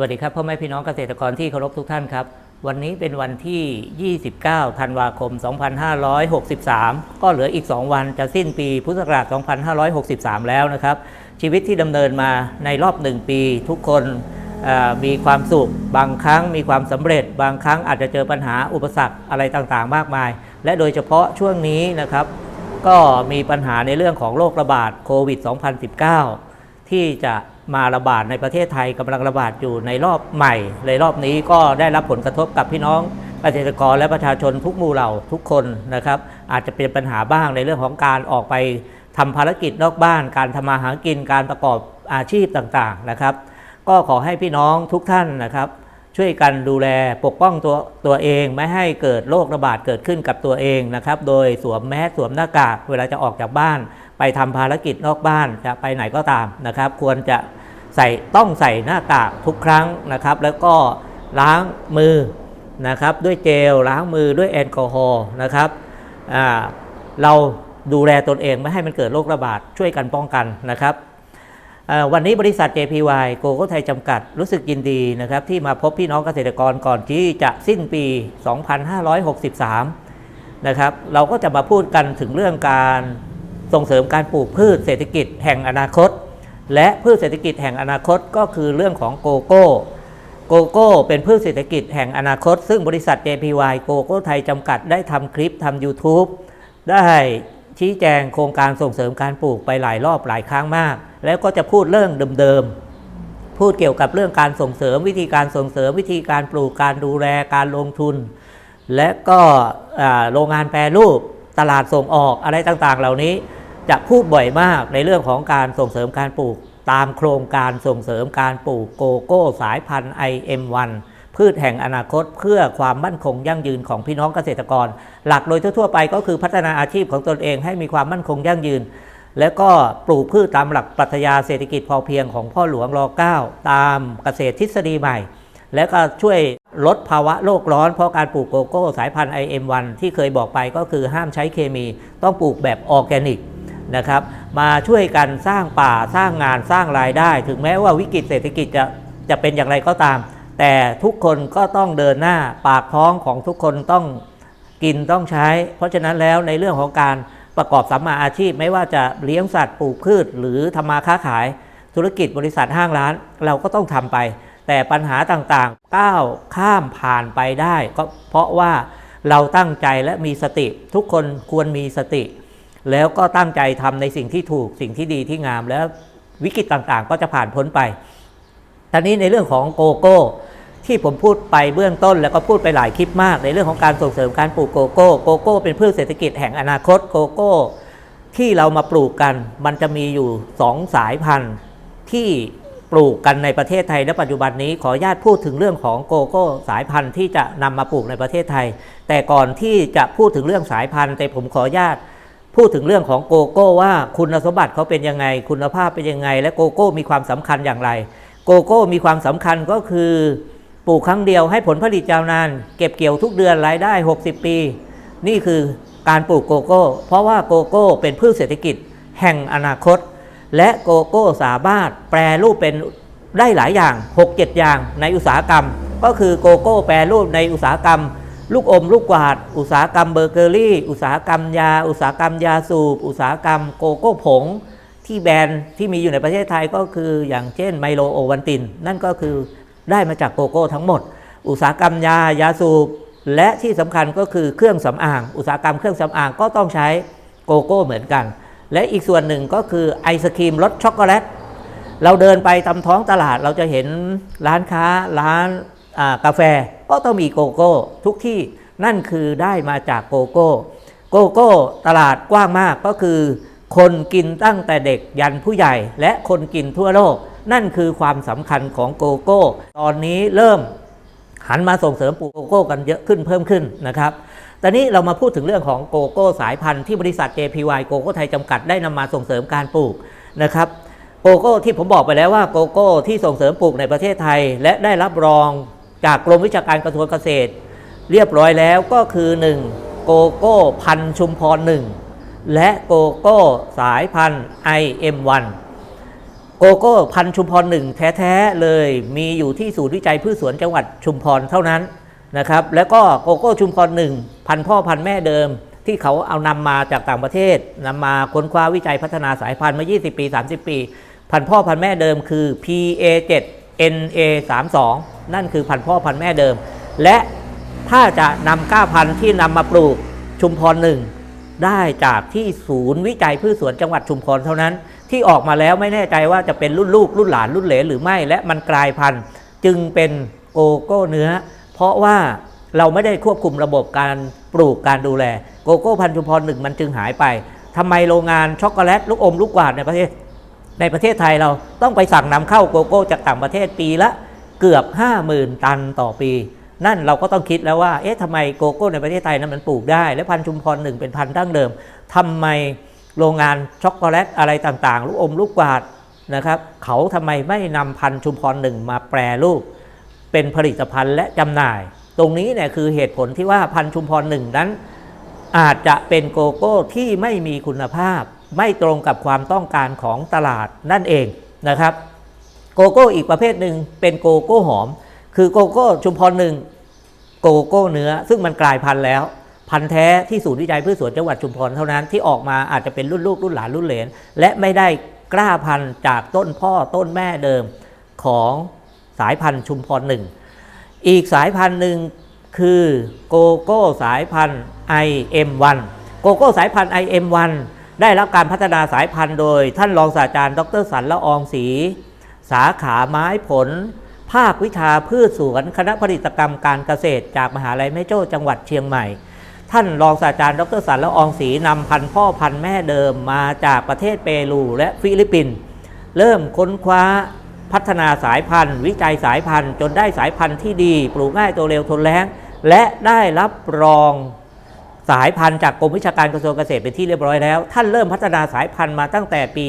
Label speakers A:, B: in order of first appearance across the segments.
A: วัสดีครับพ่อแม่พี่น้องเกษตรกรที่เคารพทุกท่านครับ วันนี้เป็นวันที่ 29 ธันวาคม 2563 ก็เหลืออีก 2 วันจะสิ้นปีพุทธศักราช 2563 แล้วนะครับ ชีวิตที่ดำเนินมาในรอบ 1 ปีทุกคนมีความสุข บางครั้งมีความสำเร็จ บางครั้งอาจจะเจอปัญหาอุปสรรคอะไรต่างๆ มากมาย และโดยเฉพาะช่วงนี้นะครับ ก็มีปัญหาในเรื่องของโรคระบาดโควิด 2019 ที่จะ มาระบาดในประเทศไทยกำลังระบาดอยู่ในรอบใหม่ในรอบนี้ก็ได้รับผลกระทบกับพี่น้องเกษตรกรและประชาชนทุกหมู่เหล่าทุกคนนะครับ อาจจะเป็นปัญหาบ้างในเรื่องของการออกไปทำภารกิจนอกบ้าน การทำมาหากินการประกอบอาชีพต่างๆนะครับ ก็ขอให้พี่น้องทุกท่านนะครับ ช่วยกันดูแลปกป้องตัวตัวเองไม่ให้เกิดโรคระบาดเกิดขึ้นกับตัวเองนะครับ โดยสวมแมสสวมหน้ากากเวลาจะออกจากบ้าน ไปทำภารกิจนอกบ้านจะไปไหนก็ตามนะครับ ควรจะ ใส่ต้องใส่หน้ากากทุกครั้งนะครับ แล้วก็ล้างมือนะครับด้วยเจลล้างมือด้วยแอลกอฮอล์นะครับเราดูแลตนเองไม่ให้มันเกิดโรคระบาดช่วยกันป้องกันนะครับวันนี้บริษัท JPY โกโก้ไทยจำกัดรู้สึกยินดีนะครับที่มาพบพี่น้องเกษตรกรก่อนที่จะสิ้นปี 2563 นะครับเราก็จะมาพูดกันถึงเรื่องการส่งเสริมการปลูกพืชเศรษฐกิจแห่งอนาคต และพืชเศรษฐกิจแห่งอนาคตก็คือเรื่องของโกโก้โกโก้เป็นพืชเศรษฐกิจแห่งอนาคต ซึ่งบริษัท JPY โกโก้ไทยจำกัดได้ทำคลิปทำ YouTube ได้ชี้แจงโครงการส่งเสริมการปลูกไปหลายรอบหลายครั้งมาก แล้วก็จะพูดเรื่องเดิมๆ พูดเกี่ยวกับเรื่องการส่งเสริมวิธีการส่งเสริมวิธีการปลูกการดูแลการลงทุน และก็โรงงานแปรรูปตลาดส่งออกอะไรต่างๆ เหล่านี้ จะพูดบ่อยมากในเรื่องของการส่งเสริมการปลูก ตามโครงการส่งเสริมการปลูกโกโก้สายพันธุ์ IM1 พืชแห่งอนาคตเพื่อความมั่นคงยั่งยืนของพี่น้องเกษตรกร หลักโดยทั่วๆไปก็คือพัฒนาอาชีพของตนเองให้มีความมั่นคงยั่งยืน และก็ปลูกพืชตามหลักปรัชญาเศรษฐกิจพอเพียงของพ่อหลวงร9ตามเกษตรทฤษฎีใหม่ และก็ช่วยลดภาวะโลกร้อนเพราะการปลูกโกโก้สายพันธุ์ IM1 ที่เคยบอกไปก็คือห้ามใช้เคมี ต้องปลูกแบบออร์แกนิก นะครับ มาช่วยกันสร้างป่าสร้างงานสร้างรายได้ ถึงแม้ว่าวิกฤตเศรษฐกิจจะจะเป็นอย่างไรก็ตาม แต่ทุกคนก็ต้องเดินหน้าปากท้องของทุกคนต้องกินต้องใช้ เพราะฉะนั้นแล้วในเรื่องของการประกอบสัมมาอาชีพ ไม่ว่าจะเลี้ยงสัตว์ปลูกพืช หรือทำมาค้าขาย ธุรกิจบริษัทห้างร้าน เราก็ต้องทำไป แต่ปัญหาต่างๆก้าวข้ามผ่านไปได้ ก็เพราะว่าเราตั้งใจและมีสติ ทุกคนควรมีสติ แล้วก็ตั้งใจทำในสิ่งที่ถูกสิ่งที่ดีที่งามแล้ววิกฤตต่างๆ ก็จะผ่านพ้นไปตอนนี้ในเรื่องของโกโก้ ที่ผมพูดไปเบื้องต้น แล้วก็พูดไปหลายคลิปมาก ในเรื่องของการส่งเสริมการปลูกโกโก้โกโก้ เป็นพืชเศรษฐกิจแห่งอนาคตโกโก้ ที่เรามาปลูกกัน มันจะมีอยู่ 2 สายพันธุ์ที่ปลูกกันในประเทศไทยและปัจจุบันนี้ขออนุญาตพูดถึงเรื่องของโกโก้ สายพันธุ์ที่จะนำมาปลูกในประเทศไทย แต่ก่อนที่จะพูดถึงเรื่องสายพันธุ์ แต่ผมขออนุญาต พูดถึงเรื่องของโกโก้ว่าคุณสมบัติเขาเป็นยังไง คุณภาพเป็นยังไง และโกโก้มีความสำคัญอย่างไร โกโก้มีความสำคัญก็คือปลูกครั้งเดียวให้ผลผลิตยาวนาน เก็บเกี่ยวทุกเดือนรายได้ 60 ปี นี่คือการปลูกโกโก้ เพราะว่าโกโก้เป็นพืชเศรษฐกิจแห่งอนาคต และโกโก้สามารถแปรรูปเป็นได้หลายอย่าง 6-7 อย่างในอุตสาหกรรม ก็คือโกโก้แปรรูปในอุตสาหกรรม ลูกอมลูกกวาด อุตสาหกรรมเบเกอรี่ อุตสาหกรรมยา อุตสาหกรรมยาสูบ อุตสาหกรรมโกโก้ผง ที่แบรนด์ที่มีอยู่ในประเทศไทยก็คืออย่างเช่นไมโลโอวันติน นั่นก็คือได้มาจากโกโก้ทั้งหมด อุตสาหกรรมยายาสูบ และที่สำคัญก็คือเครื่องสำอาง อุตสาหกรรมเครื่องสำอางก็ต้องใช้โกโก้เหมือนกัน และอีกส่วนหนึ่งก็คือไอศครีมรสช็อกโกแลตเราเดินไปตามท้องตลาดเราจะเห็นร้านค้าร้าน กาแฟก็ต้องมีโกโก้ ทุกที่นั่นคือได้มาจากโกโก้ โกโก้ตลาดกว้างมากก็คือ คนกินตั้งแต่เด็กยันผู้ใหญ่ และคนกินทั่วโลก นั่นคือความสำคัญของโกโก้ ตอนนี้เริ่มหันมาส่งเสริมปลูกโกโก้กันเยอะขึ้นเพิ่มขึ้นนะครับตอนนี้เรามาพูดถึงเรื่องของโกโก้สายพันธุ์ที่บริษัท JPY โกโก้ไทยจำกัดได้นำมาส่งเสริมการปลูกนะครับโกโก้ที่ผมบอกไปแล้วว่าโกโก้ที่ส่งเสริมปลูกในประเทศไทย และได้รับรอง จากกรมวิชาการกระทรวงเกษตร เรียบร้อยแล้วก็คือ 1. โกโก้พันชุมพร 1 และโกโก้สายพันธุ์ IM1 โกโก้พันชุมพรหนึ่งแท้ ๆ เลยมีอยู่ที่ศูนย์วิจัยพืชสวนจังหวัดชุมพรเท่านั้นนะครับแล้วก็โกโก้ชุมพรหนึ่งพันพ่อพันแม่เดิมที่เขาเอานำมาจากต่างประเทศนำมาค้นคว้าวิจัยพัฒนาสายพันธุ์มา 20 ปี 30 ปี พันพ่อพันแม่เดิมคือ PA7 NA32 นั่นคือพันธุ์พ่อพันธุ์แม่เดิม และถ้าจะนำก้าพันธุ์ที่นำมาปลูกชุมพรหนึ่งได้จากที่ศูนย์วิจัยพืชสวนจังหวัดชุมพรเท่านั้น ที่ออกมาแล้วไม่แน่ใจว่าจะเป็นรุ่นลูกรุ่นหลานรุ่นเหลนหรือไม่ และมันกลายพันธุ์จึงเป็นโกโก้เนื้อ เพราะว่าเราไม่ได้ควบคุมระบบการปลูกการดูแล โกโก้พันธุ์ชุมพรหนึ่งมันจึงหายไปทำไมโรงงานช็อกโกแลตลูกอมลูกกวาดในประเทศ ในประเทศไทยเราต้องไปสั่งนำเข้าโกโก้จากต่างประเทศปีละเกือบ 50,000 ตันต่อปี นั่นเราก็ต้องคิดแล้วว่า เอ๊ะทำไมโกโก้ในประเทศไทยนั้นมันปลูกได้ และพันชุมพรหนึ่งเป็นพันดั้งเดิมทำไมโรงงานช็อกโกแลตอะไรต่างๆ ลูกอมลูกกวาดนะครับเขาทำไมไม่นำพันชุมพรหนึ่งมาแปรรูป เป็นผลิตภัณฑ์และจำหน่าย ตรงนี้เนี่ยคือเหตุผลที่ว่าพันชุมพรหนึ่งนั้น อาจจะเป็นโกโก้ที่ไม่มีคุณภาพ ไม่ตรงกับความต้องการของตลาดนั่นเองนะครับ โกโก้อีกประเภทหนึ่งเป็นโกโก้หอม คือโกโก้ชุมพรหนึ่งโกโก้เนื้อ ซึ่งมันกลายพันธุ์แล้ว พันธุ์แท้ที่ศูนย์วิจัยพืชสวนจังหวัดชุมพรเท่านั้นที่ออกมาอาจจะเป็นรุ่นลูกรุ่นหลานรุ่นเหลน และไม่ได้กล้าพันธุ์จากต้นพ่อต้นแม่เดิมของสายพันธุ์ชุมพรหนึ่งอีกสายพันธุ์หนึ่งคือโกโก้สายพันธุ์ IM1 โกโก้สายพันธุ์ IM1 ได้รับการพัฒนาสายพันธุ์โดย ท่านรองศาสตราจารย์ ดรสันละอองศรีสาขาไม้ผล ภาควิชาพืชสวน คณะผลิตกรรมการเกษตร จากมหาลัยแม่โจ้จังหวัดเชียงใหม่ ท่านรองศาสตราจารย์ ดรสันละอองศรีนำพันธุ์พ่อพันธุ์แม่เดิมมาจากประเทศเปรูและฟิลิปปินส์เริ่มค้นคว้าพัฒนาสายพันธุ์ วิจัยสายพันธุ์ จนได้สายพันธุ์ที่ดี ปลูกง่ายโตเร็วทนแล้ง และได้รับรอง สายพันธุ์จากกรมวิชาการกระทรวงเกษตรเป็นที่เรียบร้อยแล้ว ท่านเริ่มพัฒนาสายพันธุ์มาตั้งแต่ปี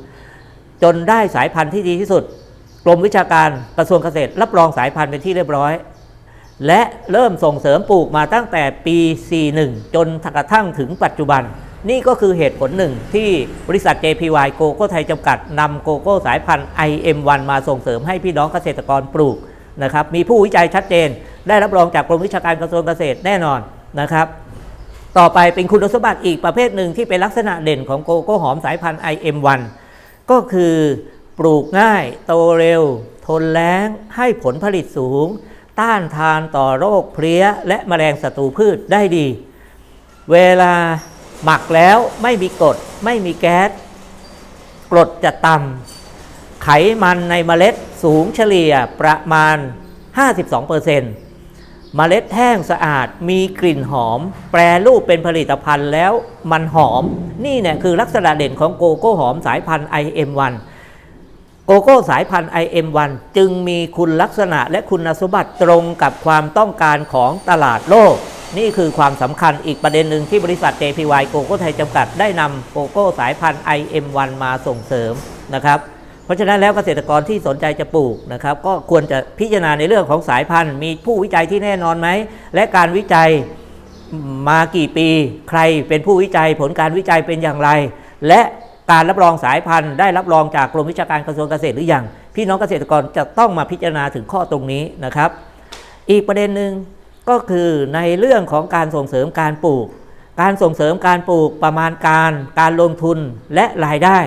A: 30 จนได้สายพันธุ์ที่ดีที่สุด กรมวิชาการกระทรวงเกษตร รับรองสายพันธุ์เป็นที่เรียบร้อย และเริ่มส่งเสริมปลูกมาตั้งแต่ปี 41 จนกระทั่งถึงปัจจุบัน นี่ก็คือเหตุผลหนึ่งที่บริษัท JPY โกโก้ไทยจำกัดนำโกโก้สายพันธุ์ IM1 มาส่งเสริมให้พี่น้องเกษตรกรปลูกนะครับมีผู้วิจัยชัดเจน ได้รับรองจากกรมวิชาการกระทรวงเกษตรแน่นอนนะครับ ต่อไปเป็นคุณสมบัติอีกประเภทหนึ่งที่เป็นลักษณะเด่นของโกโก้หอมสายพันธุ์ IM1 ก็คือปลูกง่าย โตเร็ว ทนแล้ง ให้ผลผลิตสูง ต้านทานต่อโรคเพลี้ย และแมลงศัตรูพืชได้ดี เวลาหมักแล้วไม่มีกรดไม่มีแก๊สกรดจะต่ำไขมันในเมล็ดสูงเฉลี่ยประมาณ 52%เมล็ดแห้งสะอาดมีกลิ่นหอม แปรรูปเป็นผลิตภัณฑ์แล้วมันหอม นี่เนี่ยคือลักษณะเด่นของโกโก้หอมสายพันธุ์ IM1 โกโก้สายพันธุ์ IM1 จึงมีคุณลักษณะและคุณสมบัติตรงกับความต้องการของตลาดโลก นี่คือความสำคัญอีกประเด็นหนึ่งที่บริษัท JPY โกโก้ไทยจำกัดได้นำโกโก้สายพันธุ์ IM1 มาส่งเสริมนะครับ ราะฉะนั้นแล้วเกษตรกรที่สนใจจะปลูกนะครับ ก็ควรจะพิจารณาในเรื่องของสายพันธุ์ มีผู้วิจัยที่แน่นอนไหม และการวิจัยมากี่ปี ใครเป็นผู้วิจัยผลการวิจัยเป็นอย่างไร และการรับรองสายพันธุ์ได้รับรองจากกรมวิชาการกระทรวงเกษตรหรือยังพี่น้องเกษตรกรจะต้องมาพิจารณาถึงข้อตรงนี้นะครับ อีกประเด็นหนึ่งก็คือในเรื่องของการส่งเสริมการปลูก การส่งเสริมการปลูกประมาณการ การลงทุนและรายได้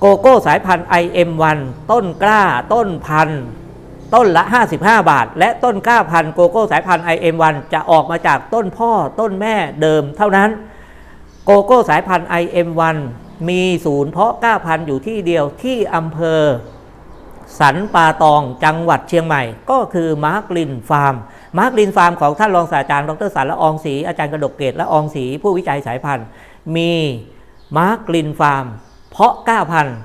A: โกโก้สายพันธุ์ IM1 ต้นกล้า ต้นพันธุ์ต้นละ 55 บาท และต้นกล้าพันธุ์โกโก้สายพันธุ์ IM1 จะออกมาจากต้นพ่อต้นแม่เดิมเท่านั้น โกโก้สายพันธุ์ IM1 มีศูนย์เพาะกล้าพันธุ์อยู่ที่เดียวที่อำเภอ สันป่าตองจังหวัดเชียงใหม่ ก็คือมาร์กลินฟาร์ม มาร์กลินฟาร์มของท่านรองศาสตราจารย์ดรสันละอองศรีอาจารย์กระดกเกตและอองศรีผู้วิจัยสายพันธุ์ มีมาร์กลินฟาร์ม เพาะกล้าพันธุ์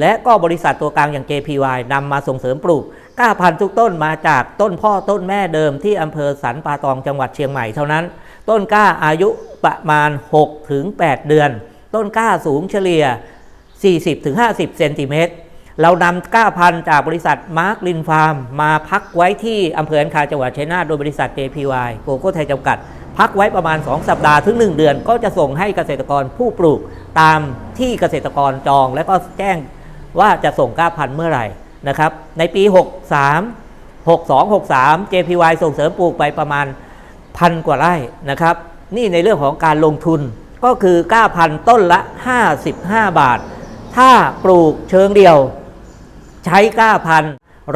A: และก็บริษัทตัวกลางอย่าง JPY นำมาส่งเสริมปลูกกล้าพันธุ์ทุกต้นมาจากต้นพ่อต้นแม่เดิมที่อำเภอสันป่าตองจังหวัดเชียงใหม่เท่านั้น ต้นกล้าอายุประมาณ 6-8ถึง8เดือน ต้นกล้าสูงเฉลี่ย 40-50 เซนติเมตรเรานำก้าพันธุ์จากบริษัทมาร์กลินฟาร์ม มาพักไว้ที่อำเภออันคาจังหวัดชัยนาทโดยบริษัท JPY โกโก้ไทยจำกัด พักไว้ประมาณ 2 สัปดาห์ถึง 1 เดือน ก็จะส่งให้เกษตรกรผู้ปลูกตามที่เกษตรกรจอง และก็แจ้งว่าจะส่งก้าพันธุ์เมื่อไหร่นะครับ ในปี 63 62 63 JPY ส่งเสริมปลูกไปประมาณพันกว่าไร่นะครับ นี่ในเรื่องของการลงทุนก็คือก้าพันธุ์ต้นละ 55 บาท ถ้าปลูกเชิงเดียว ใช้ก้าพัน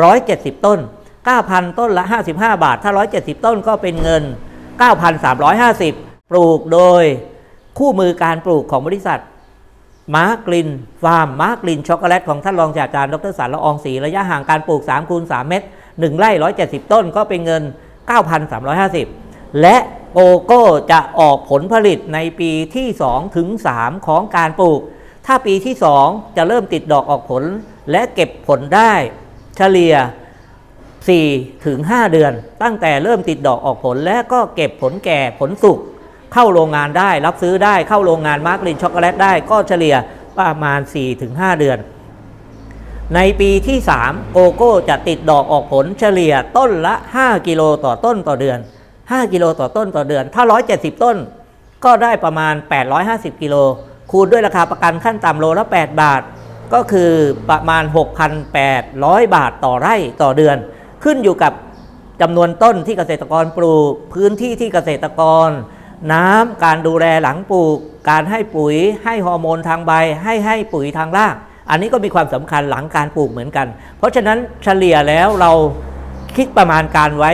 A: ร้อยเจ็ดสิบต้นก้าพันต้นละ 55 บาท ถ้า 170 ต้นก็เป็นเงิน 9,350 ปลูกโดยคู่มือการปลูกของบริษัทมาร์กลินฟาร์มมาร์กลินช็อกโกแลตของท่านรองศาสตราจารย์ดรสารละอองศรีระยะห่างการปลูก3คูณ3เมตร 1 ไร่ 170 ต้นก็เป็นเงิน 9,350 และโกโก้จะออกผลผลิตในปีที่ 2 ถึง 3 ของการปลูก ถ้าปีที่ 2 จะเริ่มติดดอกออกผลและเก็บผลได้ เฉลี่ย 4ถึง5เดือน ตั้งแต่เริ่มติดดอกออกผลและก็เก็บผลแก่ผลสุกเข้าโรงงานได้รับซื้อได้เข้าโรงงานมาร์กลินช็อกโกแลตได้ก็เฉลี่ยประมาณ4ถึง5เดือน ในปีที่ 3 โกโก้จะติดดอกออกผลเฉลี่ยต้นละ 5 กิโลต่อต้นต่อเดือน 5 กิโลต่อต้นต่อเดือน ถ้า 170 ต้น ก็ได้ประมาณ 850 กิโล คูณด้วยราคาประกันขั้นต่ำโลละ 8 บาท ก็คือประมาณ 6,800 บาทต่อไร่ต่อเดือน ขึ้นอยู่กับจำนวนต้นที่เกษตรกรปลูก พื้นที่ที่เกษตรกร น้ำการดูแลหลังปลูก การให้ปุ๋ย ให้ฮอร์โมนทางใบ ให้ให้ปุ๋ยทางราก อันนี้ก็มีความสำคัญหลังการปลูกเหมือนกัน เพราะฉะนั้นเฉลี่ยแล้วเราคิดประมาณการไว้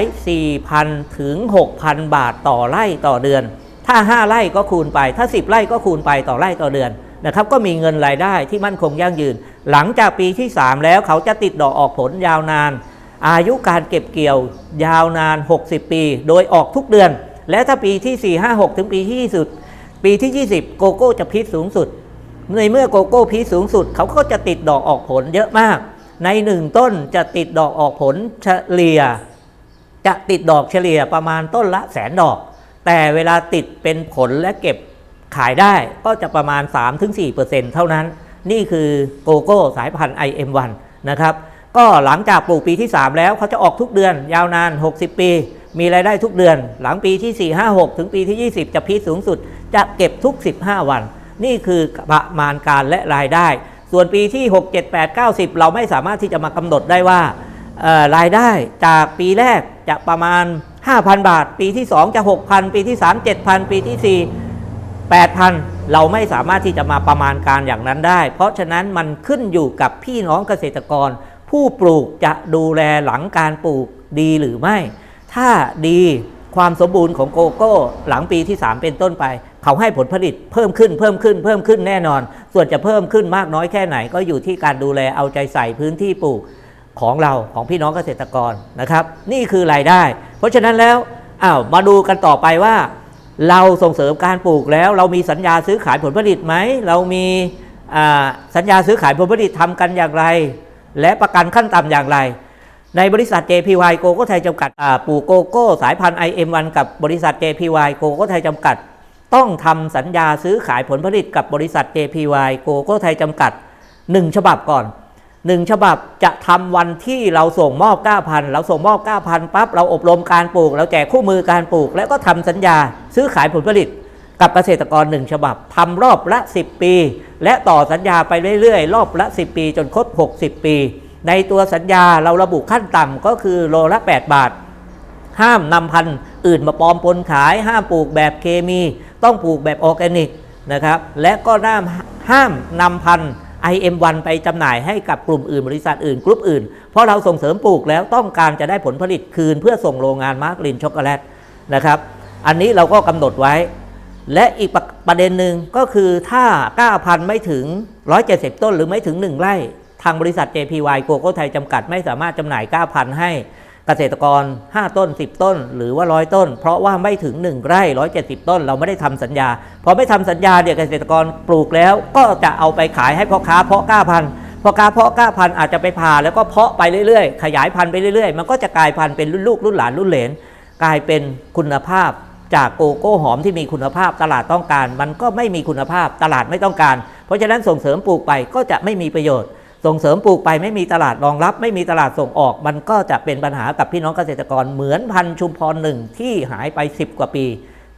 A: 4,000 ถึง 6,000 บาทต่อไร่ต่อเดือน ถ้า 5 ไร่ก็คูณไป ถ้า 10 ไร่ก็คูณไปต่อไร่ต่อเดือนนะครับ ก็มีเงินรายได้ที่มั่นคงยั่งยืน หลังจากปีที่ 3 แล้วเขาจะติดดอกออกผลยาวนาน อายุการเก็บเกี่ยวยาวนาน 60 ปี โดยออกทุกเดือน และถ้าปีที่ 4 5 6 ถึงปีที่20ปีที่ 20 โกโก้จะพีคสูงสุด ในเมื่อโกโก้พีคสูงสุด เขาก็จะติดดอกออกผลเยอะมาก ในหนึ่งต้นจะติดดอกออกผลเฉลี่ย จะติดดอกเฉลี่ยประมาณต้นละแสนดอก แต่เวลาติดเป็นผลและเก็บขายได้ก็จะประมาณ 3-4%เท่านั้น นี่คือโกโก้สายพันธุ์ IM1 นะครับ ก็หลังจากปลูกปีที่ 3 แล้วเขาจะออกทุกเดือน ยาวนาน 60 ปี มีรายได้ทุกเดือน หลังปีที่ 4 5 6 ถึงปีที่ 20 จะพีสูงสุด จะเก็บทุก 15 วัน นี่คือประมาณการและรายได้ ส่วนปีที่ 6 7 8 9 10 เราไม่สามารถที่จะมากำหนดได้ว่ารายได้จากปีแรกจะประมาณ 5,000 บาท ปีที่ 2 จะ 6,000 ปีที่ 3 7,000 ปีที่ 4 8,000 เราไม่สามารถที่จะมาประมาณการอย่างนั้นได้ เพราะฉะนั้นมันขึ้นอยู่กับพี่น้องเกษตรกร ผู้ปลูกจะดูแลหลังการปลูกดีหรือไม่ ถ้าดีความสมบูรณ์ของโกโก้ หลังปีที่ 3 เป็นต้นไป เขาให้ผลผลิตเพิ่มขึ้นเพิ่มขึ้นเพิ่มขึ้นแน่นอน ส่วนจะเพิ่มขึ้นมากน้อยแค่ไหน ก็อยู่ที่การดูแลเอาใจใส่พื้นที่ปลูกของเราของพี่น้องเกษตรกรนะครับ นี่คือรายได้ เพราะฉะนั้นแล้วอ้าวมาดูกันต่อไปว่า เราส่งเสริมการปลูกแล้วเรามีสัญญาซื้อขายผลผลิตไหมเรามีสัญญาซื้อขายผลผลิตทำกันอย่างไร และประกันขั้นต่ำอย่างไร ในบริษัท JPY โกโก้ไทยจำกัดปลูกโกโก้สายพันธุ์ IM1 กับบริษัท JPY โกโก้ไทยจำกัด ต้องทำสัญญาซื้อขายผลผลิตกับบริษัท JPY โกโก้ไทยจำกัด 1 ฉบับก่อน 1 ฉบับจะทำวันที่เราส่งมอบ 9,000 เราส่งมอบ 9,000ปั๊บเราอบรมการปลูก เราแจกคู่มือการปลูก แล้วก็ทำสัญญาซื้อขายผลผลิต กับเกษตรกร1ฉบับทำรอบละ 10 ปี และต่อสัญญาไปเรื่อยๆ รอบละ 10 ปี จนครบ 60 ปี ในตัวสัญญาเราระบุขั้นต่ำก็คือโลละ 8 บาท ห้ามนำพันธุ์อื่นมาปลอมปนขาย ห้ามปลูกแบบเคมี ต้องปลูกแบบออร์แกนิกนะครับและก็ห้ามห้ามนำพันธุ์ IM1 ไปจำหน่ายให้กับกลุ่มอื่นบริษัทอื่นกลุ่มอื่น เพราะเราส่งเสริมปลูกแล้วต้องการจะได้ผลผลิตคืน เพื่อส่งโรงงานมาร์กลินช็อกโกแลตนะครับ อันนี้เราก็กำหนดไว้ และอีกประประเด็นหนึ่งก็คือถ้า 9,000 ไม่ถึง 170 ต้นหรือไม่ถึง 1 ไร่ ทางบริษัท JPY โกโก้ไทยจำกัดไม่สามารถจำหน่าย 9,000 ให้เกษตรกร 5 ต้น 10 ต้น หรือว่า 100 ต้น เพราะว่าไม่ถึง 1 ไร่ 170 ต้น เราไม่ได้ทำสัญญา พอไม่ทำสัญญาเดี๋ยวเกษตรกรปลูกแล้วก็จะเอาไปขายให้พ่อค้าเพาะ 9,000พ่อค้าเพาะ9,000อาจจะไปผ่าแล้วก็เพาะไปเรื่อยๆ ขยายพันธุ์ไปเรื่อยๆ มันก็จะกลายพันธุ์เป็นรุ่นลูกรุ่นหลานรุ่นเหลน กลายเป็นคุณภาพ จากโกโก้หอมที่มีคุณภาพตลาดต้องการ มันก็ไม่มีคุณภาพตลาดไม่ต้องการ เพราะฉะนั้นส่งเสริมปลูกไปก็จะไม่มีประโยชน์ ส่งเสริมปลูกไปไม่มีตลาดรองรับ ไม่มีตลาดส่งออก มันก็จะเป็นปัญหากับพี่น้องเกษตรกรเหมือนพันชุมพรหนึ่งที่หายไป 10 กว่าปี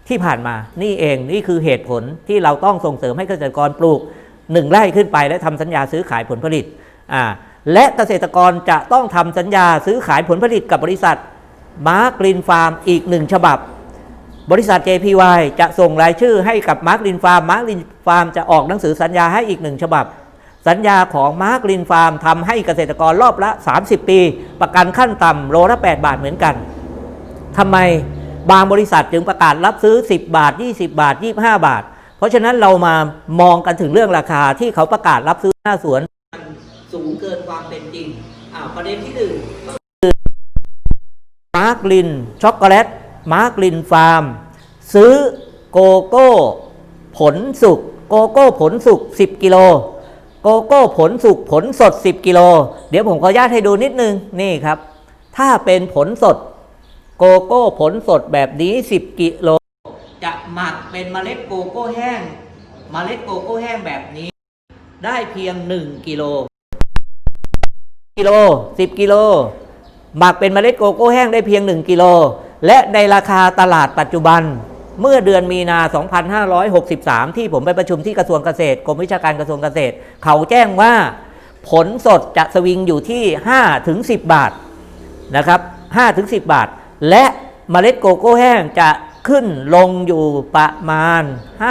A: ที่ผ่านมานี่เองนี่คือเหตุผลที่เราต้องส่งเสริมให้เกษตรกรปลูก1ไร่ขึ้นไปและทำสัญญาซื้อขายผลผลิตอ่าและเกษตรกรจะต้องทำสัญญาซื้อขายผลผลิตกับบริษัทมาร์กลินฟาร์มอีกหนึ่งฉบับ บริษัท JPY จะส่งรายชื่อให้กับมาร์กลินฟาร์มมาร์กลินฟาร์มจะออกหนังสือสัญญาให้อีกหนึ่งฉบับ สัญญาของมาร์กลินฟาร์มทำให้เกษตรกรรอบละ 30 ปี ประกันขั้นต่ำโลละ 8 บาทเหมือนกันทำไมบางบริษัทจึงประกาศรับซื้อ 10 บาท 20 บาท 25 บาท เพราะฉะนั้นเรามามองกันถึงเรื่องราคาที่เขาประกาศรับซื้อหน้าสวนสูงเกินความเป็นจริงอ่าประเด็นที่หนึ่งก็คือมาร์กลินช็อกโกแลต มาร์กลินฟาร์ม ซื้อโกโก้ผลสุกโกโก้ผลสุก 10 กิโล โกโก้ผลสุกผลสด 10 กิโล เดี๋ยวผมขออนุญาตให้ดูนิดนึง นี่ครับ ถ้าเป็นผลสด โกโก้ผลสดแบบนี้ 10 กิโล จะหมักเป็นเมล็ดโกโก้แห้ง เมล็ดโกโก้แห้งแบบนี้ ได้เพียง 1 กิโล กิโล 10 กิโล หมักเป็นเมล็ดโกโก้แห้งได้เพียง 1 กิโล และในราคาตลาดปัจจุบันเมื่อเดือนมีนา 2563 ที่ผมไปประชุมที่กระทรวงเกษตรกรมวิชาการกระทรวงเกษตร เขาแจ้งว่าผลสดจะสวิงอยู่ที่ 5 ถึง 10 บาทนะครับ5ถึง 10 บาท และเมล็ดโกโก้แห้งจะขึ้นลงอยู่ประมาณ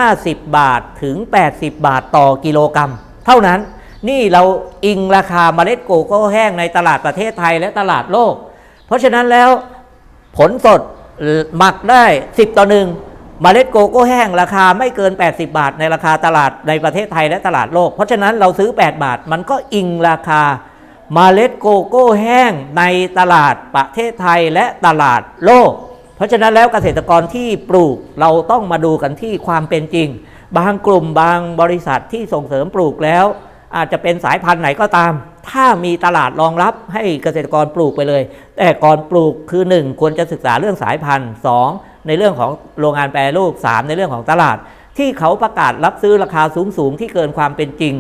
A: 50 บาทถึง 80 บาทต่อกิโลกรัม เท่านั้นนี่เราอิงราคาเมล็ดโกโก้แห้งในตลาดประเทศไทยและตลาดโลก เพราะฉะนั้นแล้ว ผลสดหมักได้ 10 ต่อหนึ่งเมล็ดโกโก้แห้งราคาไม่เกิน 80 บาท ในราคาตลาดในประเทศไทยและตลาดโลก เพราะฉะนั้นเราซื้อ 8 บาท มันก็อิงราคาเมล็ดโกโก้แห้งในตลาดประเทศไทยและตลาดโลก เพราะฉะนั้นแล้วเกษตรกรที่ปลูกเราต้องมาดูกันที่ความเป็นจริง บางกลุ่มบางบริษัทที่ส่งเสริมปลูกแล้ว อาจจะเป็นสายพันธุ์ไหนก็ตาม ถ้ามีตลาดรองรับให้เกษตรกรปลูกไปเลย แต่ก่อนปลูกคือ 1 ควรจะศึกษาเรื่องสายพันธุ์ 2 ในเรื่องของโรงงานแปรรูป 3 ในเรื่องของตลาด ที่เขาประกาศรับซื้อราคาสูงสูงๆที่เกินความเป็นจริง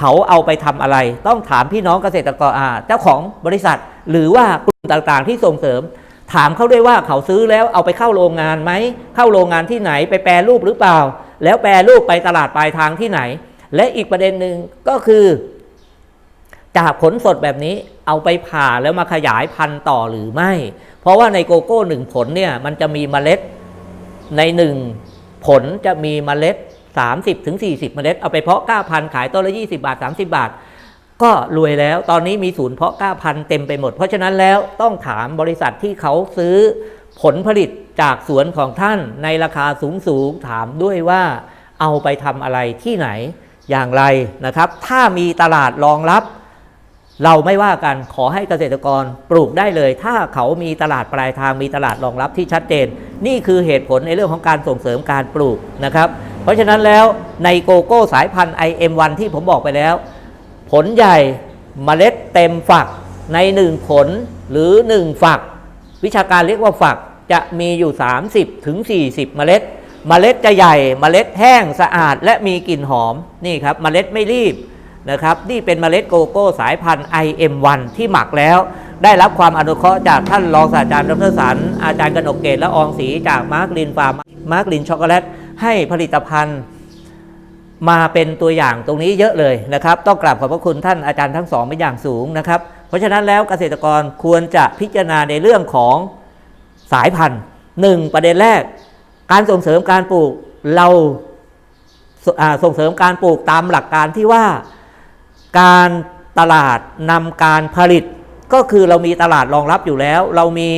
A: เขาเอาไปทำอะไร ต้องถามพี่น้องเกษตรกรอาเจ้าของบริษัท หรือว่ากลุ่มต่างๆ ที่ส่งเสริม ถามเขาด้วยว่าเขาซื้อแล้วเอาไปเข้าโรงงานไหมเข้าโรงงานที่ไหนไปแปรรูปหรือเปล่า แล้วแปรรูปไปตลาดปลายทางที่ไหน และอีกประเด็นหนึ่งก็คือ จากผลสดแบบนี้เอาไปผ่าแล้วมาขยายพันธุ์ต่อหรือไม่ เพราะว่าในโกโก้หนึ่งผลเนี่ยมันจะมีเมล็ดในหนึ่งผลจะมีเมล็ด 30ถึง40เมล็ด เอาไปเพาะก้าพันขายต้นละ 20 บาท 30 บาท ก็รวยแล้วตอนนี้มีศูนย์เพาะก้าพันเต็มไปหมด เพราะฉะนั้นแล้วต้องถามบริษัทที่เขาซื้อผลผลิตจากสวนของท่านในราคาสูงสูงถามด้วยว่าเอาไปทำอะไรที่ไหนอย่างไรนะครับ ถ้ามีตลาดรองรับ เราไม่ว่ากันขอให้เกษตรกรปลูกได้เลย ถ้าเขามีตลาดปลายทางมีตลาดรองรับที่ชัดเจน นี่คือเหตุผลในเรื่องของการส่งเสริมการปลูกนะครับ เพราะฉะนั้นแล้วในโกโก้สายพันธุ์ IM1 ที่ผมบอกไปแล้ว ผลใหญ่เมล็ดเต็มฝักใน 1 ผลหรือ 1 ฝัก วิชาการเรียกว่าฝักจะมีอยู่ 30 ถึง 40 เมล็ด เมล็ดจะใหญ่ เมล็ดแห้งสะอาดและมีกลิ่นหอมนี่ครับเมล็ดไม่รีบ นะครับนี่เป็นเมล็ดโกโก้สายพันธุ์ IM1 ที่หมักแล้ว ได้รับความอนุเคราะห์จากท่านรองศาสตราจารย์ดรสันอาจารย์กนกเกตและอองศรีจากมาร์กลินฟาร์มมาร์กลินช็อกโกแลตให้ผลิตภัณฑ์มาเป็นตัวอย่างตรงนี้เยอะเลยนะครับ ต้องกราบขอบพระคุณท่านอาจารย์ทั้งสองเป็นอย่างสูงนะครับ เพราะฉะนั้นแล้วเกษตรกรควรจะพิจารณาในเรื่องของสายพันธุ์หนึ่งประเด็นแรก การส่งเสริมการปลูกเราอ่าส่งเสริมการปลูกตามหลักการที่ว่า การตลาดนำการผลิต ก็คือเรามีตลาดรองรับอยู่แล้ว เรามี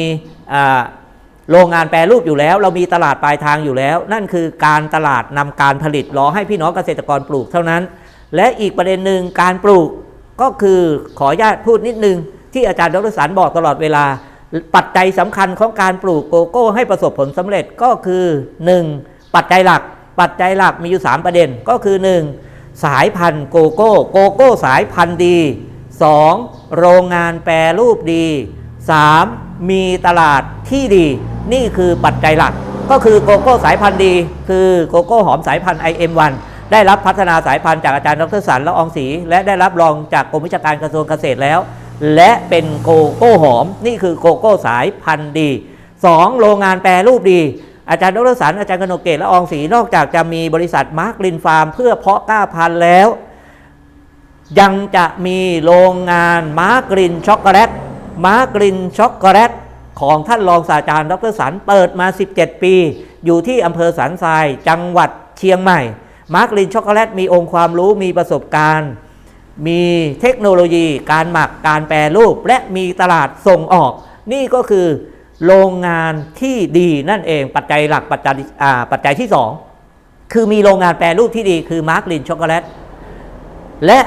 A: โรงงานแปรรูปอยู่แล้ว เรามีตลาดปลายทางอยู่แล้ว นั่นคือการตลาดนำการผลิตรอให้พี่น้องเกษตรกรปลูกเท่านั้น และอีกประเด็นหนึ่งการปลูกก็คือขออนุญาตพูดนิดนึง ที่อาจารย์ดรสันบอกตลอดเวลา ปัจจัยสำคัญของการปลูกโกโก้ให้ประสบผลสำเร็จก็คือ 1. ปัจจัยหลัก ปัจจัยหลักมีอยู่ 3 ประเด็นก็คือ 1. สายพันธุ์โกโก้ โกโก้สายพันธุ์ดี 2. โรงงานแปรรูปดี 3. มีตลาดที่ดี นี่คือปัจจัยหลัก ก็คือโกโก้สายพันธุ์ดี คือโกโก้หอมสายพันธุ์ IM1 ได้รับพัฒนาสายพันธุ์จากอาจารย์ดรสันและอองศรีและได้รับรองจากกรมวิชาการกระทรวงเกษตรแล้ว และเป็นโกโก้หอม นี่คือโกโก้สายพันธุ์ดี 2. โรงงานแปรรูปดี อาจารย์ดรสันอาจารย์กนกเกตและองศรีนอกจากจะมีบริษัทมาร์กลินฟาร์ม เพื่อเพาะกล้าพันธุ์แล้ว ยังจะมีโรงงานม้ากรินช็อกโกแลตม้ากรินช็อกโกแลตของท่านรองศาสตราจารย์ดรสันเปิดมา 17 ปี อยู่ที่อำเภอสันทราย จังหวัดเชียงใหม่ม้ากรินช็อกโกแลตมีองค์ความรู้มีประสบการณ์ มีเทคโนโลยี การหมักการแปรรูป และมีตลาดส่งออก นี่ก็คือ โรงงานที่ดีนั่นเองปัจจัยหลักปัจจัยปัจจัยที่ 2 คือมีโรงงานแปรรูปที่ดีคือมาร์กลินช็อกโกแลตและ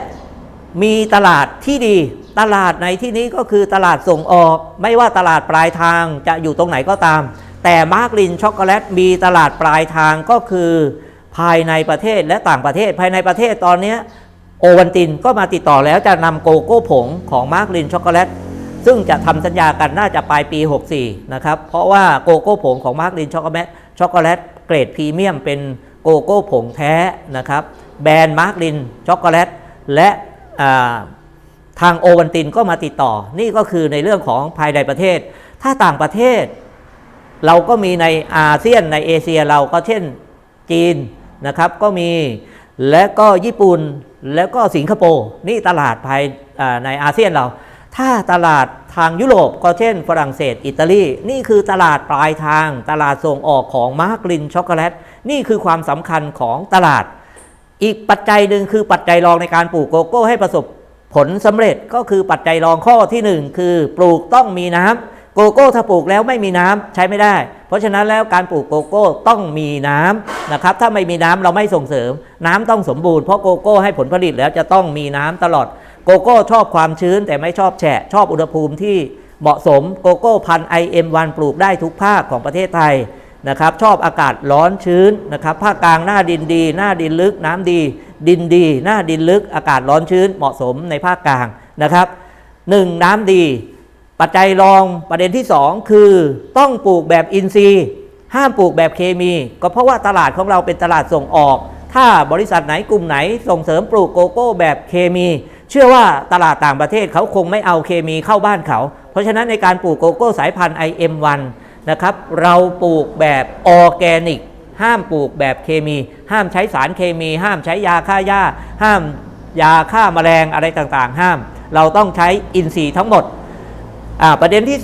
A: มีตลาดที่ดีตลาดในที่นี้ก็คือตลาดส่งออก ไม่ว่าตลาดปลายทางจะอยู่ตรงไหนก็ตาม แต่มาร์กลินช็อกโกแลตมีตลาดปลายทางก็คือภายในประเทศและต่างประเทศภายในประเทศตอนนี้โอวันตินก็มาติดต่อแล้วจะนำโกโก้ผงของมาร์กลินช็อกโกแลต ซึ่งจะทำสัญญากันน่าจะปลายปี 64 นะครับ เพราะว่าโกโก้ผงของมาร์กลินช็อกโกแลตช็อกโกแลตเกรดพรีเมียมเป็นโกโก้ผงแท้นะครับ แบรนด์มาร์กลินช็อกโกแลตและทางโอวันตินก็มาติดต่อ นี่ก็คือในเรื่องของภายในประเทศ ถ้าต่างประเทศ เราก็มีในอาเซียนในเอเชียเราก็เช่นจีนนะครับก็มีและก็ญี่ปุ่นแล้วก็สิงคโปร์นี่ตลาดภายในอาเซียนเรา ถ้าตลาดทางยุโรปก็เช่น ฝรั่งเศสอิตาลีนี่คือตลาดปลายทาง ตลาดส่งออกของมาร์กลินช็อกโกแลตนี่คือความสำคัญของตลาด อีกปัจจัยหนึ่งคือปัจจัยรองในการปลูกโกโก้ให้ประสบผลสำเร็จก็คือปัจจัยรองข้อที่หนึ่งคือปลูกต้องมีน้ำโกโก้ถ้าปลูกแล้วไม่มีน้ำใช้ไม่ได้ เพราะฉะนั้นแล้วการปลูกโกโก้ต้องมีน้ำนะครับถ้าไม่มีน้ำเราไม่ส่งเสริม น้ำต้องสมบูรณ์เพราะโกโก้ให้ผลผลิตแล้วจะต้องมีน้ำตลอด โกโก้ชอบความชื้นแต่ไม่ชอบแฉะ ชอบอุณหภูมิที่เหมาะสมโกโก้พันธุ์ IM1 ปลูกได้ทุกภาคของประเทศไทยนะครับ ชอบอากาศร้อนชื้นนะครับ ภาคกลางหน้าดินดี หน้าดินลึกน้ำดี ดินดี หน้าดินลึกอากาศร้อนชื้นเหมาะสมในภาคกลางนะครับหนึ่งน้ำดี ปัจจัยรองประเด็นที่ 2 คือต้องปลูกแบบอินทรีย์ ห้ามปลูกแบบเคมี ก็เพราะว่าตลาดของเราเป็นตลาดส่งออก ถ้าบริษัทไหนกลุ่มไหนส่งเสริมปลูกโกโก้แบบเคมี เชื่อว่าตลาดต่างประเทศเขาคงไม่เอาเคมีเข้าบ้านเขา เพราะฉะนั้นในการปลูกโกโก้สายพันธุ์ IM1 นะครับ เราปลูกแบบออแกนิก ห้ามปลูกแบบเคมี ห้ามใช้สารเคมี ห้ามใช้ยาฆ่าหญ้า ห้ามยาฆ่าแมลงอะไรต่างๆ ห้าม เราต้องใช้อินทรีย์ทั้งหมดอ่าประเด็นที่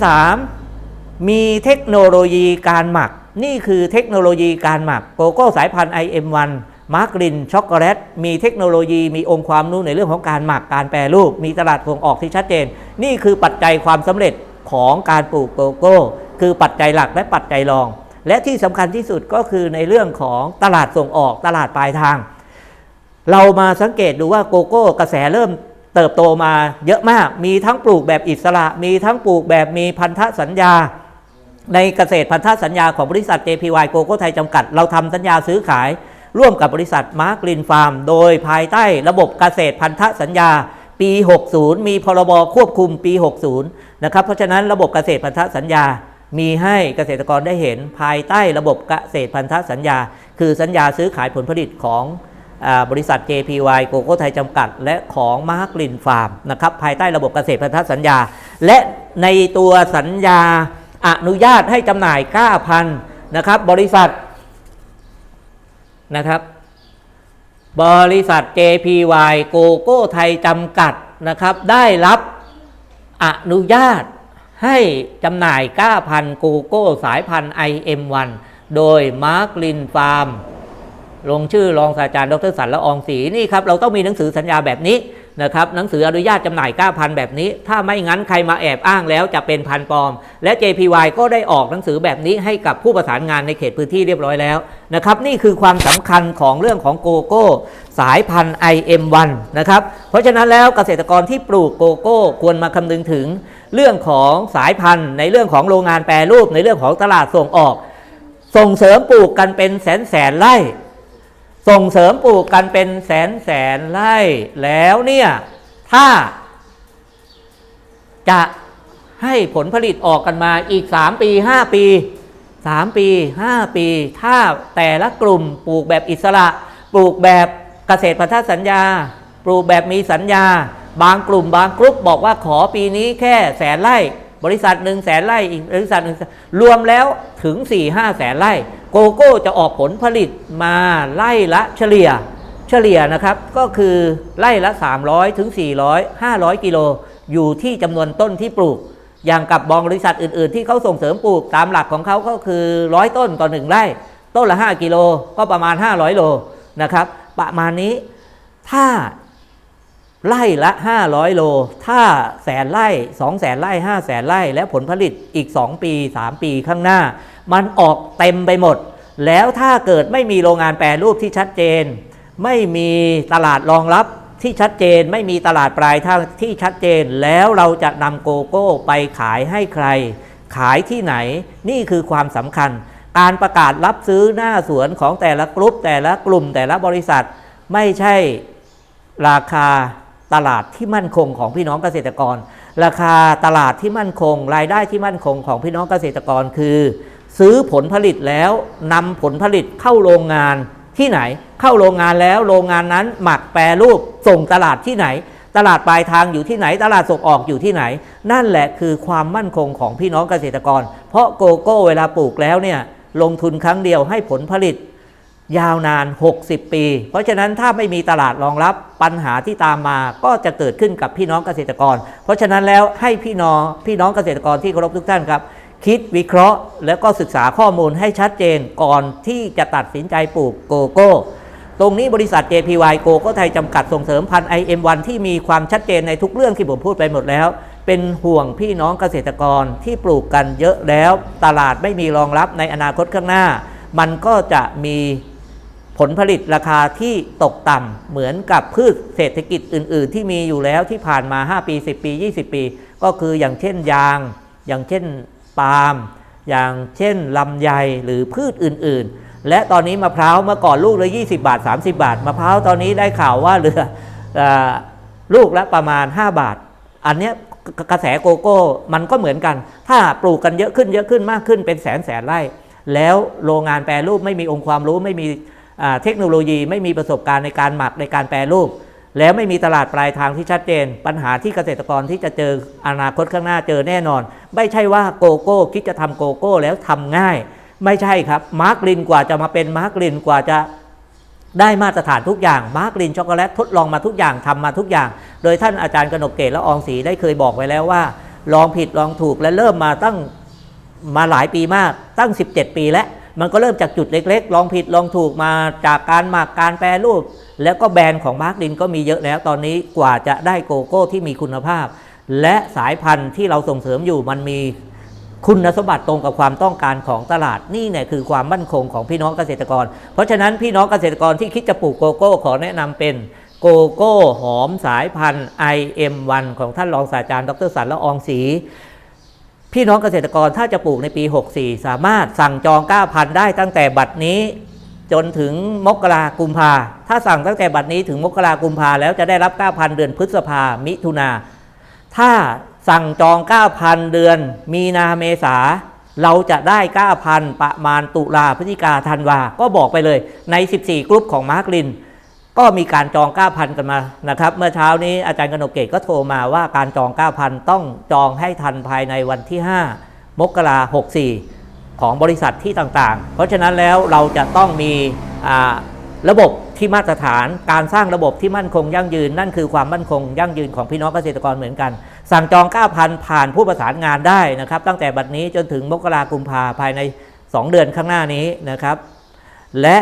A: 3 มีเทคโนโลยีการหมัก นี่คือเทคโนโลยีการหมักโกโก้สายพันธุ์ IM1 มาร์กรินช็อกโกแลตมีเทคโนโลยีมีองค์ความรู้ในเรื่องของการหมักการแปรรูป มีตลาดส่งออกที่ชัดเจน นี่คือปัจจัยความสำเร็จของการปลูกโกโก้ คือปัจจัยหลักและปัจจัยรอง และที่สำคัญที่สุดก็คือในเรื่องของตลาดส่งออกตลาดปลายทาง เรามาสังเกตดูว่าโกโก้กระแสเริ่มเติบโตมาเยอะมาก มีทั้งปลูกแบบอิสระ มีทั้งปลูกแบบมีพันธสัญญา ในเกษตรพันธสัญญาของบริษัท JPY โกโก้ไทยจำกัด เราทำสัญญาซื้อขาย ร่วมกับบริษัทมาร์กลินฟาร์ม โดยภายใต้ระบบเกษตรพันธสัญญา ปี 60 มีพรบควบคุมปี 60 นะครับ เพราะฉะนั้นระบบเกษตรพันธสัญญา มีให้เกษตรกรได้เห็นภายใต้ระบบเกษตรพันธสัญญา คือสัญญาซื้อขายผลผลิตของบริษัท JPY โกโก้ไทยจำกัด และของมาร์กลินฟาร์มนะครับภายใต้ระบบเกษตรพันธสัญญา และในตัวสัญญาอนุญาตให้จำหน่ายก้าพันธุ์นะครับบริษัท นะครับ บริษัท JPY โกโก้ไทยจำกัดนะครับ ได้รับอนุญาตให้จำหน่ายก้าพันโกโก้สายพันธุ์ IM1 โดยมาร์กลินฟาร์มลงชื่อรองศาสตราจารย์ดรสันละอองศรีนี่ครับ เราต้องมีหนังสือสัญญาแบบนี้ นะครับหนังสืออนุญาตจำหน่าย9,000แบบนี้ ถ้าไม่งั้นใครมาแอบอ้างแล้วจะเป็นพันปลอม และ JPY ก็ได้ออกหนังสือแบบนี้ให้กับผู้ประสานงานในเขตพื้นที่เรียบร้อยแล้วนะครับนี่คือความสำคัญของเรื่องของโกโก้สายพันธุ์ IM1 นะครับเพราะฉะนั้นแล้วเกษตรกรที่ปลูกโกโก้ควรมาคำนึงถึง เรื่องของสายพันธุ์ในเรื่องของโรงงานแปรรูปในเรื่องของตลาดส่งออก ส่งเสริมปลูกกันเป็นแสนแสนไร่ ส่งเสริมปลูกกันเป็นแสนแสนไร่แล้วเนี่ย ถ้า จะให้ผลผลิตออกกันมาอีก 3 ปี 5 ปี 3 ปี 5 ปี ถ้าแต่ละกลุ่มปลูกแบบอิสระ ปลูกแบบเกษตรพันธสัญญา ปลูกแบบมีสัญญา บางกลุ่มบางกลุ่มบอกว่าขอปีนี้แค่แสนไร่ บริษัทหนึ่งแสนไร่อีกบริษัทหนึ่งรวมแล้วถึง 4 5 แสนไร่ โกโก้จะออกผลผลิตมาไร่ละเฉลี่ย เฉลี่ยนะครับก็คือไร่ละ 300 ถึง 400 500 กิโล อยู่ที่จำนวนต้นที่ปลูก อย่างกับบริษัทอื่น ๆ ที่เขาส่งเสริมปลูกตามหลักของเขาก็คือ 100 ต้นต่อ 1 ไร่ ต้นละ 5 กิโลก็ประมาณ 500 โลนะครับประมาณนี้ถ้า ไร่ละ 500 โล ถ้าแสนไร่2แสนไร่5แสนไร่ และผลผลิตอีก 2 ปี 3 ปีข้างหน้า มันออกเต็มไปหมด แล้วถ้าเกิดไม่มีโรงงานแปรรูปที่ชัดเจน ไม่มีตลาดรองรับที่ชัดเจน ไม่มีตลาดปลายทางที่ชัดเจน แล้วเราจะนำโกโก้ไปขายให้ใคร ขายที่ไหน นี่คือความสำคัญ การประกาศรับซื้อหน้าสวนของแต่ละกลุ่มแต่ละกลุ่มแต่ละบริษัท ไม่ใช่ราคา ตลาดที่มั่นคงของพี่น้องเกษตรกร ราคาตลาดที่มั่นคง รายได้ที่มั่นคงของพี่น้องเกษตรกรคือ ซื้อผลผลิตแล้วนำผลผลิตเข้าโรงงานที่ไหน เข้าโรงงานแล้วโรงงานนั้นหมักแปรรูปส่งตลาดที่ไหน ตลาดปลายทางอยู่ที่ไหน ตลาดส่งออกอยู่ที่ไหน นั่นแหละคือความมั่นคงของพี่น้องเกษตรกร เพราะโกโก้เวลาปลูกแล้วเนี่ยลงทุนครั้งเดียวให้ผลผลิต ยาวนาน 60 ปี เพราะฉะนั้นถ้าไม่มีตลาดรองรับปัญหาที่ตามมาก็จะเกิดขึ้นกับพี่น้องเกษตรกร เพราะฉะนั้นแล้วให้พี่น้องพี่น้องเกษตรกรที่เคารพทุกท่านครับ คิดวิเคราะห์ แล้วก็ศึกษาข้อมูลให้ชัดเจนก่อนที่จะตัดสินใจปลูกโกโก้ ตรงนี้บริษัท JPY โกโก้ไทยจำกัดส่งเสริมพันธุ์ IM1 ที่มีความชัดเจนในทุกเรื่องที่ผมพูดไปหมดแล้ว เป็นห่วงพี่น้องเกษตรกรที่ปลูกกันเยอะแล้ว ตลาดไม่มีรองรับในอนาคตข้างหน้า มันก็จะมี ผลผลิตราคาที่ตกต่ำเหมือนกับพืชเศรษฐกิจอื่น ๆ ที่มีอยู่แล้วที่ผ่านมา 5 ปี 10 ปี 20 ปี ก็คืออย่างเช่นยาง อย่างเช่นปาล์มอย่างเช่นลำไยหรือพืชอื่น ๆ และตอนนี้มะพร้าวเมื่อก่อนลูกละ20 บาท 30 บาทมะพร้าวตอนนี้ได้ข่าวว่าเหลืออลูกละประมาณ 5 บาท อันเนี้ยกระแสโกโก้มันก็เหมือนกัน ถ้าปลูกกันเยอะขึ้นเยอะขึ้นมากขึ้นเป็นแสนแสนไร่ แล้วโรงงานแปรรูปไม่มีองค์ความรู้ไม่มี เทคโนโลยีไม่มีประสบการณ์ในการหมักในการแปรรูป แล้วไม่มีตลาดปลายทางที่ชัดเจน ปัญหาที่เกษตรกรที่จะเจออนาคตข้างหน้าเจอแน่นอน ไม่ใช่ว่าโกโก้คิดจะทำโกโก้แล้วทำง่าย ไม่ใช่ครับมาร์กลินกว่าจะมาเป็นมาร์กลินกว่าจะได้มาตรฐานทุกอย่างมาร์กลินช็อกโกแลตทดลองมาทุกอย่างทำมาทุกอย่าง โดยท่านอาจารย์กนกเกตและอองศรีได้เคยบอกไว้แล้วว่า ลองผิดลองถูกและเริ่มมาตั้งมาหลายปีมากตั้ง 17 ปีแล้ว มันก็เริ่มจากจุดเล็ก ๆ ลองผิดลองถูกมาจากการหมักการแปรรูป แล้วก็แบรนด์ของมาร์กลินก็มีเยอะแล้วตอนนี้กว่าจะได้โกโก้ที่มีคุณภาพ และสายพันธุ์ที่เราส่งเสริมอยู่มันมีคุณสมบัติตรงกับความต้องการของตลาดนี่เนี่ยคือความมั่นคงของพี่น้องเกษตรกร เพราะฉะนั้นพี่น้องเกษตรกรที่คิดจะปลูกโกโก้ขอแนะนำเป็นโกโก้หอมสายพันธุ์ IM1 ของท่านรองศาสตราจารย์ดรสันละอองศรี พี่น้องเกษตรกรถ้าจะปลูกในปี 64 สามารถสั่งจอง 9,000 ได้ตั้งแต่บัดนี้ จนถึงมกรากุมภาถ้าสั่งตั้งแต่บัดนี้ถึงมกรากุมภาแล้วจะได้รับ 9,000 เดือนพฤษภามิถุนาถ้าสั่งจอง 9,000 เดือนมีนาเมษาเราจะได้ 9,000 ประมาณตุลาพฤศจิกาธันวา ก็บอกไปเลยใน 14กรุ๊ปของมาร์กลิน ก็มีการจอง 9,000 กันมานะครับ เมื่อเช้านี้อาจารย์กนกเกตก็โทรมาว่าการจอง 9,000 ต้องจองให้ทันภายในวันที่ 5 มกรา64ของบริษัทที่ต่างๆ เพราะฉะนั้นแล้วเราจะต้องมีระบบที่มาตรฐาน การสร้างระบบที่มั่นคงยั่งยืน นั่นคือความมั่นคงยั่งยืนของพี่น้องเกษตรกรเหมือนกัน สั่งจอง 9,000 ผ่านผู้ประสานงานได้นะครับ ตั้งแต่บัดนี้จนถึงมกรากุมภาภายใน 2 เดือนข้างหน้านี้นะครับ และ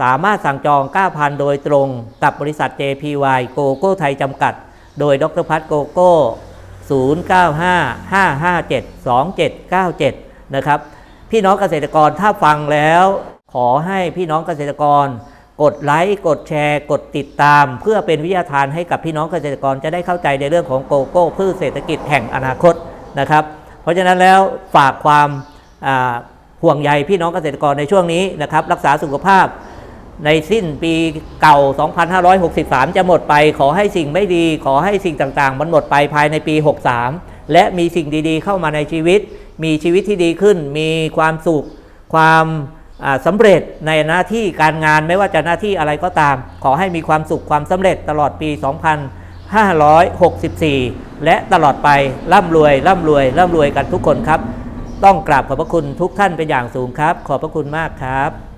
A: สามารถสั่งจอง 9,000 โดยตรงกับบริษัท JPY โกโก้ไทยจำกัด โดยดรพัฒโกโก้ 0955572797 นะครับ พี่น้องเกษตรกรถ้าฟังแล้ว ขอให้พี่น้องเกษตรกร กดไลค์กดแชร์ กดติดตาม เพื่อเป็นวิทยาทานให้กับพี่น้องเกษตรกรจะได้เข้าใจในเรื่องของโกโก้พืชเศรษฐกิจแห่งอนาคตนะครับ เพราะฉะนั้นแล้วฝากความห่วงใยพี่น้องเกษตรกรในช่วงนี้นะครับ รักษาสุขภาพ ในสิ้นปีเก่า 2563 จะหมดไป ขอให้สิ่งไม่ดี ขอให้สิ่งต่างๆ มันหมดไปภายในปี 63 และมีสิ่งดีๆ เข้ามาในชีวิต มีชีวิตที่ดีขึ้น มีความสุข ความอ่าสำเร็จในหน้าที่การงานไม่ว่าจะหน้าที่อะไรก็ตาม ขอให้มีความสุขความสำเร็จตลอดปี 2564 และตลอดไปร่ำรวยร่ำรวยร่ำรวยกันทุกคนครับ ต้องกราบขอบพระคุณทุกท่านเป็นอย่างสูงครับ ขอบพระคุณมากครับ